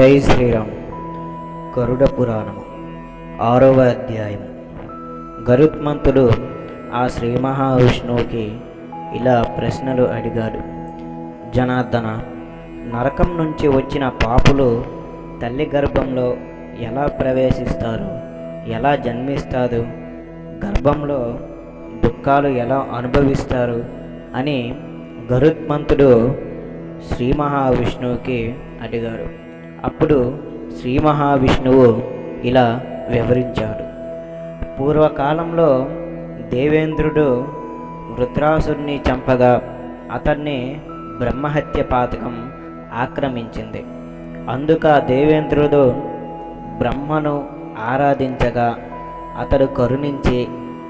జై శ్రీరామ్. గరుడ పురాణము. ఆరవ అధ్యాయం గరుత్మంతుడు ఆ శ్రీ మహావిష్ణువుకి ఇలా ప్రశ్నలు అడిగాడు. జనార్దన నరకం నుంచి వచ్చిన పాపులు తల్లి గర్భంలో ఎలా ప్రవేశిస్తారు? ఎలా జన్మిస్తారు? గర్భంలో దుఃఖాలు ఎలా అనుభవిస్తారు? అని గరుత్మంతుడు శ్రీ మహావిష్ణువుకి అడిగాడు. అప్పుడు శ్రీ మహావిష్ణువు ఇలా వివరించాడు. పూర్వకాలంలో దేవేంద్రుడు రుద్రాసుని చంపగా అతన్ని బ్రహ్మహత్య పాతకం ఆక్రమించింది. అందుక దేవేంద్రుడు బ్రహ్మను ఆరాధించగా అతడు కరుణించి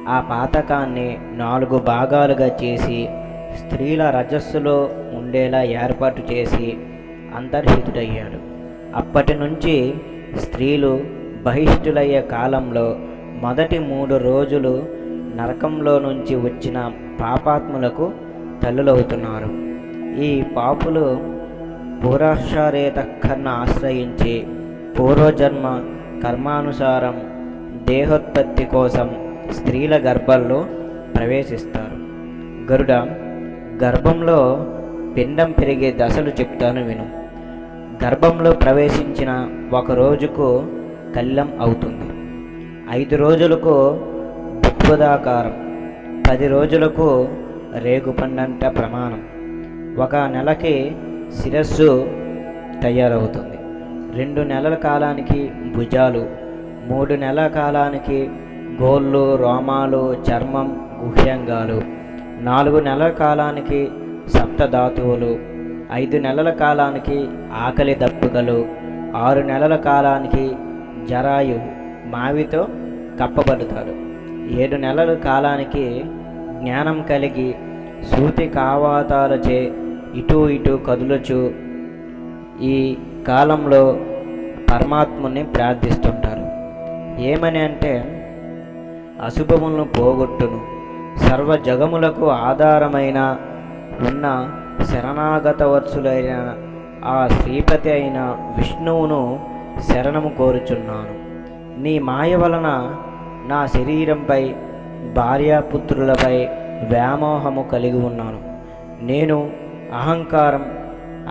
ఆ పాతకాన్ని నాలుగు భాగాలుగా చేసి స్త్రీల రజస్సులో ఉండేలా ఏర్పాటు చేసి అంతర్హితుడయ్యాడు. అప్పటి నుంచి స్త్రీలు బహిష్ఠులయ్యే కాలంలో మొదటి మూడు రోజులు నరకంలో నుంచి వచ్చిన పాపాత్ములకు తల్లులవుతున్నారు. ఈ పాపులు పురషారేత కన్న ఆశ్రయించి పూర్వజన్మ కర్మానుసారం దేహోత్పత్తి కోసం స్త్రీల గర్భంలో ప్రవేశిస్తారు. గరుడ గర్భంలో పిండం పెరిగే దశలు చెప్తాను విను. గర్భంలో ప్రవేశించిన ఒక రోజుకు కళ్ళం అవుతుంది. ఐదు రోజులకు బుద్ధుదాకారం పది రోజులకు రేగుపండంట ప్రమాణం. ఒక నెలకి శిరస్సు తయారవుతుంది. రెండు నెలల కాలానికి భుజాలు మూడు నెలల కాలానికి గోళ్ళు రోమాలు చర్మం గుహ్యంగాలు నాలుగు నెలల కాలానికి సప్తధాతువులు ఐదు నెలల కాలానికి ఆకలి దప్పుకలు ఆరు నెలల కాలానికి జరాయు మావితో కప్పబడతాడు ఏడు నెలల కాలానికి జ్ఞానం కలిగి సూతి కావాతాలచే ఇటు ఇటు కదులుచు ఈ కాలంలో పరమాత్ముని ప్రార్థిస్తుంటారు. ఏమని అంటే అశుభములను పోగొట్టును. సర్వ జగములకు ఆధారమైన ఉన్న శరణాగత వత్సులైన ఆ శ్రీపతి అయిన విష్ణువును శరణము కోరుచున్నాను. నీ మాయ వలన నా శరీరంపై భార్యాపుత్రులపై వ్యామోహము కలిగి ఉన్నాను. నేను అహంకారం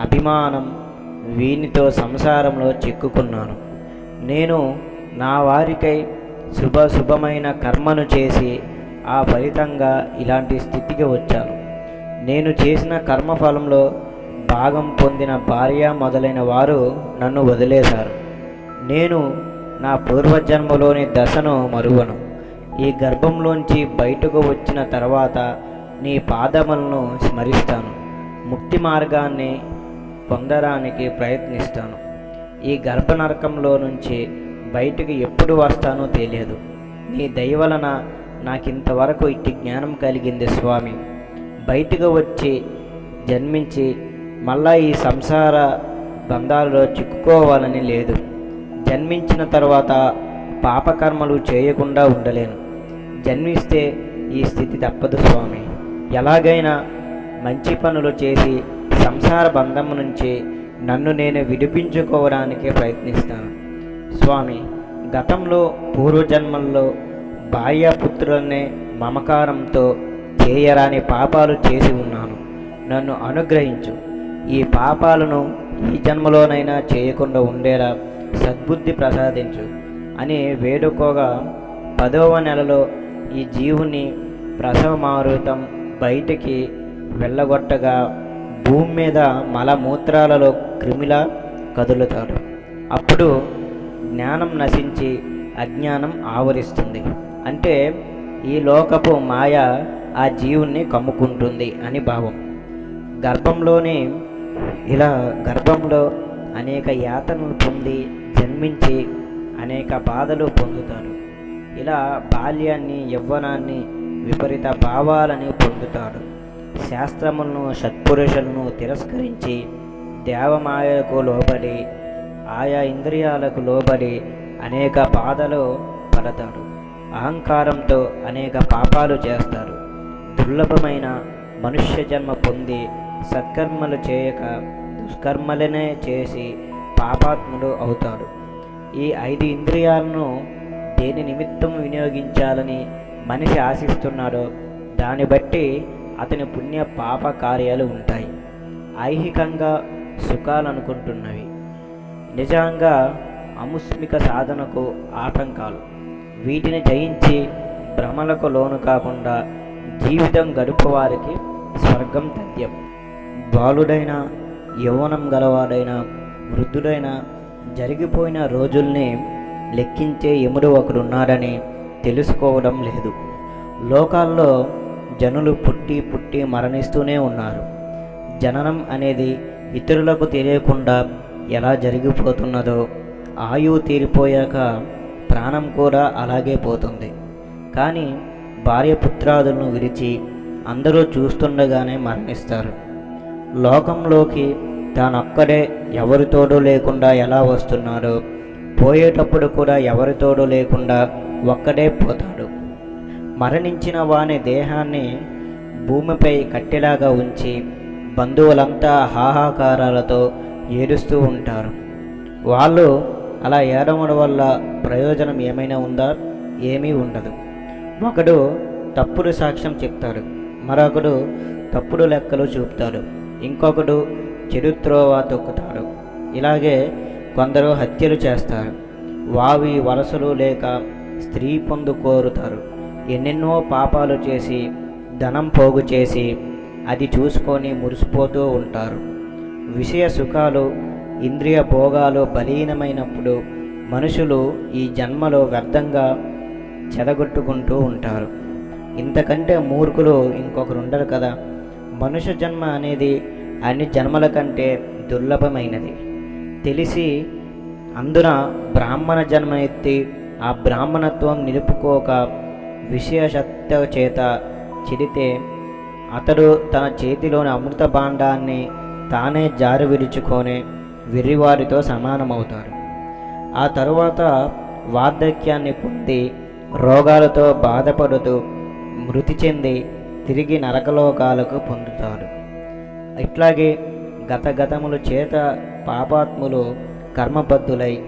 అభిమానం వీనితో సంసారంలో చిక్కుకున్నాను. నేను నా వారికై శుభ శుభమైన కర్మను చేసి ఆ ఫలితంగా ఇలాంటి స్థితికి వచ్చాను. నేను చేసిన కర్మఫలంలో భాగం పొందిన భార్య మొదలైన వారు నన్ను వదిలేశారు. నేను నా పూర్వజన్మలోని దశను మరువను. ఈ గర్భంలోంచి బయటకు వచ్చిన తర్వాత నీ పాదములను స్మరిస్తాను. ముక్తి మార్గాన్ని పొందడానికి ప్రయత్నిస్తాను. ఈ గర్భనరకంలో నుంచి బయటకు ఎప్పుడు వస్తానో తెలియదు. నీ దయవలన నాకింతవరకు ఇట్టి జ్ఞానం కలిగింది స్వామి. బయటకు వచ్చి జన్మించి మళ్ళా ఈ సంసార బంధాలలో చిక్కుకోవాలని లేదు. జన్మించిన తర్వాత పాపకర్మలు చేయకుండా ఉండలేను. జన్మిస్తే ఈ స్థితి తప్పదు స్వామి. ఎలాగైనా మంచి పనులు చేసి సంసార బంధం నుంచి నన్ను నేను విడిపించుకోవడానికి ప్రయత్నిస్తాను. స్వామి గతంలో పూర్వజన్మల్లో భార్యాపుత్రులనే మమకారంతో చేయరాని పాపాలు చేసి ఉన్నాను. నన్ను అనుగ్రహించు. ఈ పాపాలను ఈ జన్మలోనైనా చేయకుండా ఉండేలా సద్బుద్ధి ప్రసాదించు అని వేడుకోగా పదవ నెలలో ఈ జీవుని ప్రసవమారుతం బయటికి వెళ్ళగొట్టగా భూమి మీద మలమూత్రాలలో క్రిమిలా కదులుతాడు. అప్పుడు జ్ఞానం నశించి అజ్ఞానం ఆవరిస్తుంది. అంటే ఈ లోకపు మాయ ఆ జీవుణ్ణి కమ్ముకుంటుంది అని భావం. గర్భంలోనే ఇలా గర్భంలో అనేక యాతనలు పొంది జన్మించి అనేక బాధలు పొందుతారు ఇలా బాల్యాన్ని యవ్వనాన్ని విపరీత భావాలని పొందుతాడు. శాస్త్రములను సత్పురుషులను తిరస్కరించి దేవమాయకు లోబడి ఆయా ఇంద్రియాలకు లోబడి అనేక బాధలు పడతాడు. అహంకారంతో అనేక పాపాలు చేస్తారు. దుర్లభమైన మనుష్య జన్మ పొంది సత్కర్మలు చేయక దుష్కర్మలనే చేసి పాపాత్ముడు అవుతాడు. ఈ ఐదు ఇంద్రియాలను దేని నిమిత్తం వినియోగించాలని మనిషి ఆశిస్తున్నాడో దాన్ని బట్టి అతని పుణ్య పాప కార్యాలు ఉంటాయి. ఐహికంగా సుఖాలు అనుకుంటున్నవి నిజంగా అముస్మిక సాధనకు ఆటంకాలు. వీటిని జయించి భ్రమలకు లోను కాకుండా జీవితం గడుపువారికి స్వర్గం తథ్యం. బాలుడైన యౌవనం గలవాడైన వృద్ధుడైన జరిగిపోయిన రోజుల్ని లెక్కించే యముడు ఒకడున్నాడని తెలుసుకోవడం లేదు. లోకాల్లో జనులు పుట్టి పుట్టి మరణిస్తూనే ఉన్నారు. జననం అనేది ఇతరులకు తెలియకుండా ఎలా జరిగిపోతున్నదో ఆయువు తీరిపోయాక ప్రాణం కూడా అలాగే పోతుంది. కానీ భార్య పుత్రాదులను విరిచి అందరూ చూస్తుండగానే మరణిస్తారు. లోకంలోకి తానొక్కడే ఎవరితోడూ లేకుండా ఎలా వస్తున్నాడో పోయేటప్పుడు కూడా ఎవరితోడూ లేకుండా ఒక్కడే పోతాడు. మరణించిన వాని దేహాన్ని భూమిపై కట్టెలాగా ఉంచి బంధువులంతా హాహాకారాలతో ఏడుస్తూ ఉంటారు. వాళ్ళు అలా ఏడవడం వల్ల ప్రయోజనం ఏమైనా ఉందా? ఏమీ ఉండదు. ఒకడు తప్పుడు సాక్ష్యం చెప్తాడు. మరొకడు తప్పుడు లెక్కలు చూపుతాడు. ఇంకొకడు చెడుత్రోవ తొక్కుతాడు. ఇలాగే కొందరు హత్యలు చేస్తారు. వావి వలసలు లేక స్త్రీ పొందు కోరుతారు. ఎన్నెన్నో పాపాలు చేసి ధనం పోగు చేసి అది చూసుకొని మురిసిపోతూ ఉంటారు. విషయ సుఖాలు ఇంద్రియ భోగాలు బలీనమైనప్పుడు మనుషులు ఈ జన్మలో వ్యర్థంగా చెదగొట్టుకుంటూ ఉంటారు. ఇంతకంటే మూర్ఖులు ఇంకొకరు ఉండరు కదా. మనుష్య జన్మ అనేది అన్ని జన్మల కంటే దుర్లభమైనది. తెలిసి అందున బ్రాహ్మణ జన్మ ఎత్తి ఆ బ్రాహ్మణత్వం నిలుపుకోక విశేషత్వ చేత చెడితే అతడు తన చేతిలోని అమృత భాండాన్ని తానే జారి విరుచుకొని వెర్రివారితో సమానమవుతారు. ఆ తరువాత వార్ధక్యాన్ని పొంది రోగాలతో బాధపడుతూ మృతి చెంది తిరిగి నరకలోకాలకు పొందుతారు. ఇట్లాగే గతగతముల చేత పాపాత్ములు కర్మబద్ధులై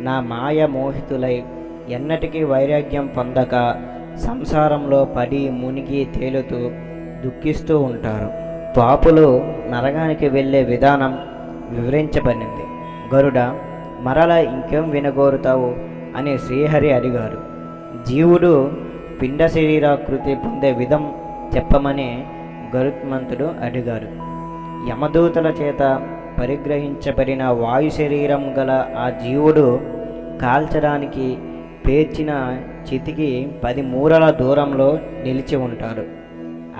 నా మాయ మోహితులై ఎన్నటికీ వైరాగ్యం పొందక సంసారంలో పడి మునిగి తేలుతూ దుఃఖిస్తూ ఉంటారు. పాపులు నరకానికి వెళ్ళే విధానం వివరించబడింది గరుడ మరల ఇంకేం వినగోరుతావు? అని శ్రీహరి అడిగారు జీవుడు పిండ శరీరాకృతి పొందే విధం చెప్పమని గరుత్మంతుడు అడిగారు యమదూతల చేత పరిగ్రహించబడిన వాయు శరీరం గల ఆ జీవుడు కాల్చడానికి పేర్చిన చితికి పది మూరల దూరంలో నిలిచి ఉంటాడు.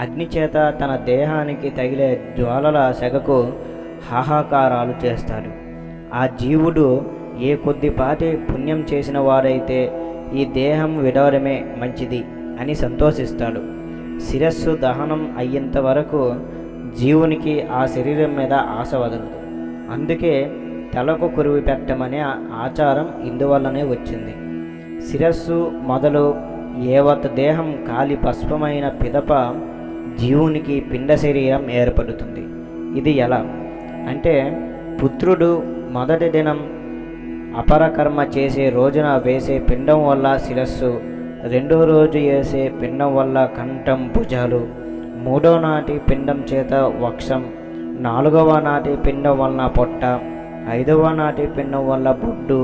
అగ్నిచేత తన దేహానికి తగిలే జ్వాలల సెగకు హాహాకారాలు చేస్తారు ఆ జీవుడు ఏ కొద్దిపాటి పుణ్యం చేసిన వారైతే ఈ దేహం విడవడమే మంచిది అని సంతోషిస్తాడు. శిరస్సు దహనం అయ్యేంత వరకు జీవునికి ఆ శరీరం మీద ఆశ వదలదు. అందుకే తలకు కురివి పెట్టమనే ఆచారం ఇందువల్లనే వచ్చింది. శిరస్సు మొదలు ఏవత దేహం కాలి భస్మమైన పిదప జీవునికి పిండ శరీరం ఏర్పడుతుంది. ఇది ఎలా? అంటే పుత్రుడు మొదటి దినం అపరకర్మ చేసే రోజున వేసే పిండం వల్ల శిరస్సు రెండో రోజు వేసే పిండం వల్ల కంఠం భుజాలు మూడో నాటి పిండం చేత వక్షం నాలుగవ నాటి పిండం వలన పొట్ట ఐదవ నాటి పిండం వల్ల బొడ్డు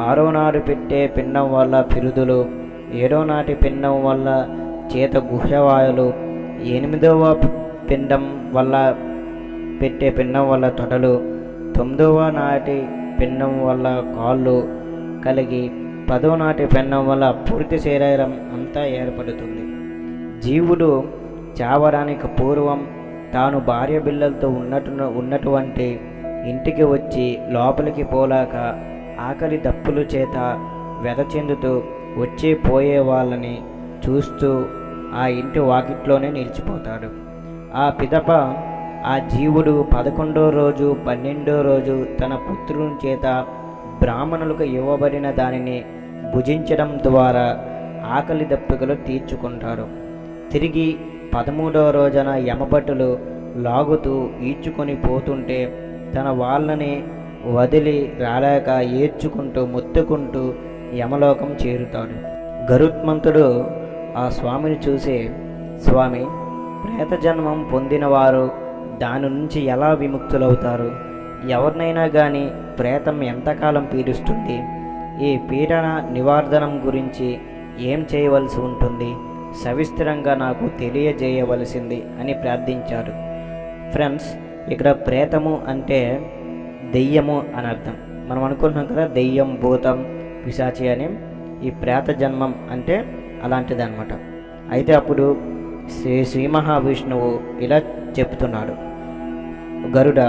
ఆరో నాడు పెట్టే పిండం వల్ల పిరుదులు ఏడో నాటి పిండం వల్ల చేత గుహ్యవాయులు ఎనిమిదవ పిండం వల్ల పెట్టే పిండం వల్ల తొడలు తొమ్మిదవ నాటి పిండం వల్ల కాళ్ళు కలిగి పదో నాటి పిండం వల్ల పూర్తి శరీరం అంతా ఏర్పడుతుంది. జీవుడు చావడానికి పూర్వం తాను భార్య బిళ్ళలతో ఉన్నట్టు ఉన్నటువంటి ఇంటికి వచ్చి లోపలికి పోలాక ఆకలి దప్పులు చేత వెద చెందుతూ వచ్చి పోయే వాళ్ళని చూస్తూ ఆ ఇంటి వాకిట్లోనే నిలిచిపోతాడు. ఆ పిదప ఆ జీవుడు పదకొండో రోజు పన్నెండో రోజు తన పుత్రుని చేత బ్రాహ్మణులకు ఇవ్వబడిన దానిని భుజించడం ద్వారా ఆకలి దప్పికలు తీర్చుకుంటాడు తిరిగి పదమూడవ రోజున యమభటులు లాగుతూ ఈడ్చుకొని పోతుంటే తన వాళ్ళని వదిలి రాలేక ఏడ్చుకుంటూ మొత్తుకుంటూ యమలోకం చేరుతాడు. గరుత్మంతుడు ఆ స్వామిని చూసి స్వామి ప్రేత జన్మం పొందినవారు దాని నుంచి ఎలా విముక్తులవుతారు? ఎవరినైనా కానీ ప్రేతం ఎంతకాలం పీడిస్తుంది? ఈ పీడన నివారణం గురించి ఏం చేయవలసి ఉంటుంది? సవిస్తరంగా నాకు తెలియజేయవలసింది అని ప్రార్థించారు ఫ్రెండ్స్ ఇక్కడ ప్రేతము అంటే దెయ్యము అని అర్థం. మనం అనుకుంటున్నాం కదా దెయ్యం భూతం పిశాచి అని. ఈ ప్రేత జన్మం అంటే అలాంటిది అనమాట అయితే అప్పుడు శ్రీ శ్రీ మహావిష్ణువు ఇలా చెప్తున్నాడు గరుడ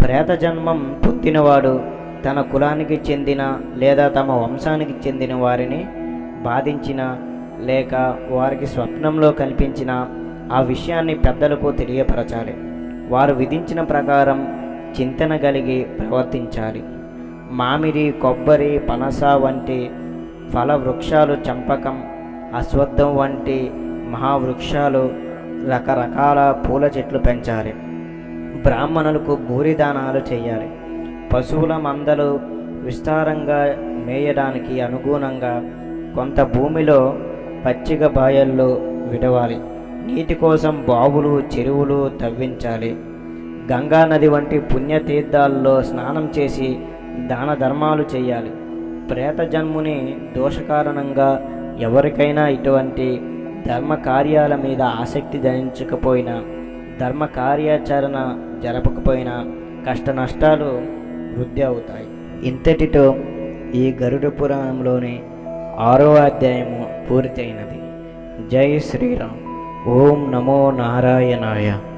ప్రేత జన్మం పొందినవాడు తన కులానికి చెందిన లేదా తమ వంశానికి చెందిన వారిని బాధించిన లేక వారికి స్వప్నంలో కనిపించిన ఆ విషయాన్ని పెద్దలకు తెలియపరచాలి. వారు విధించిన ప్రకారం చింతన కలిగి ప్రవర్తించాలి. మామిడి కొబ్బరి పనస వంటి ఫల వృక్షాలు చంపకం అశ్వత్థం వంటి మహావృక్షాలు రకరకాల పూల చెట్లు పెంచాలి. బ్రాహ్మణులకు భూరిదానాలు చేయాలి. పశువుల మందలు విస్తారంగా మేయడానికి అనుగుణంగా కొంత భూమిలో పచ్చిక బాయల్లో విడవాలి. నీటి కోసం బావులు చెరువులు తవ్వించాలి. గంగా నది వంటి పుణ్యతీర్థాల్లో స్నానం చేసి దాన ధర్మాలు చేయాలి. ప్రేత జన్ముని దోషకారణంగా ఎవరికైనా ఇటువంటి ధర్మ కార్యాల మీద ఆసక్తి ధరించకపోయినా ధర్మ కార్యాచరణ జరపకపోయినా కష్ట నష్టాలు వృద్ధి అవుతాయి. ఇంతటితో ఈ గరుడ పురాణంలోని ఆరో అధ్యాయము పూర్తయినది. జై శ్రీరామ్. ఓం నమో నారాయణాయ.